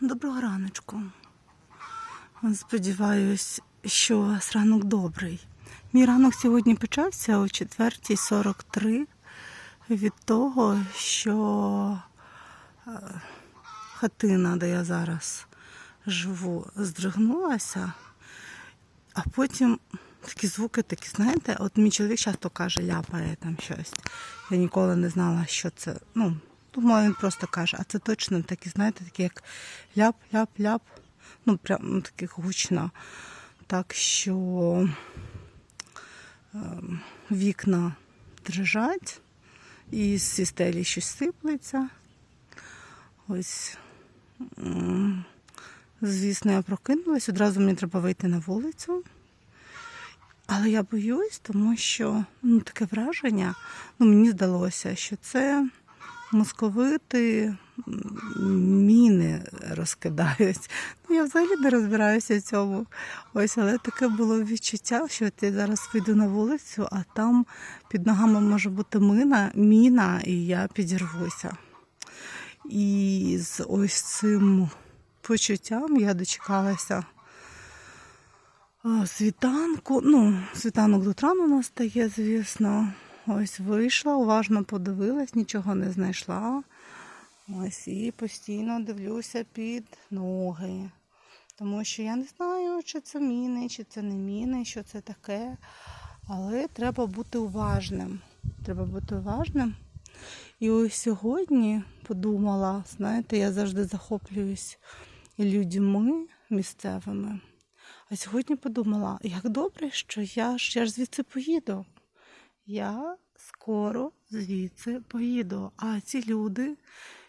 Доброго раночку. Сподіваюсь, що у вас ранок добрий. Мій ранок сьогодні почався о 4.43 від того, що е, хатина, де я зараз живу, здригнулася, а потім такі звуки, такі, знаєте, от мій чоловік часто каже, ляпає там щось. Я ніколи не знала, що це. Ну, думала, він просто каже, а це точно такі, знаєте, такі як ляп-ляп-ляп. Ну, прям ну, таке гучно. Так що ем, вікна дрижать, і зі стелі щось сиплеться. Ось. Звісно, я прокинулась, одразу мені треба вийти на вулицю. Але я боюсь, тому що ну, таке враження, ну, мені здалося, що це московити міни розкидають. Ну, я взагалі не розбираюся в цьому. Ось, але таке було відчуття, що я зараз вийду на вулицю, а там під ногами може бути мина, міна, і я підірвуся. І з ось цим почуттям я дочекалася світанку. Ну, світанок тут рано настає, звісно. Ось вийшла, уважно подивилась, нічого не знайшла. Ось і постійно дивлюся під ноги. Тому що я не знаю, чи це міни, чи це не міни, що це таке. Але треба бути уважним. Треба бути уважним. І ось сьогодні подумала, знаєте, я завжди захоплююсь людьми місцевими. А сьогодні подумала, як добре, що я ж я ж звідси поїду. Я скоро звідси поїду. А ці люди,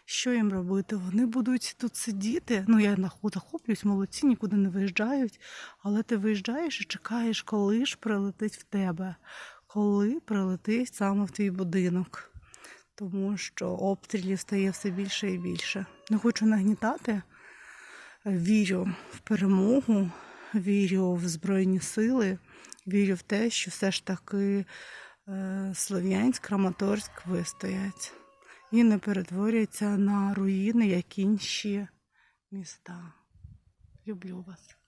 що їм робити? Вони будуть тут сидіти. Ну, я захоплююсь, молодці, нікуди не виїжджають. Але ти виїжджаєш і чекаєш, коли ж прилетить в тебе, коли прилетить саме в твій будинок. Тому що обстрілів стає все більше і більше. Не хочу нагнітати. Вірю в перемогу, вірю в Збройні сили, вірю в те, що все ж таки Слов'янськ, Краматорськ вистоять і не перетворюються на руїни, як інші міста. Люблю вас.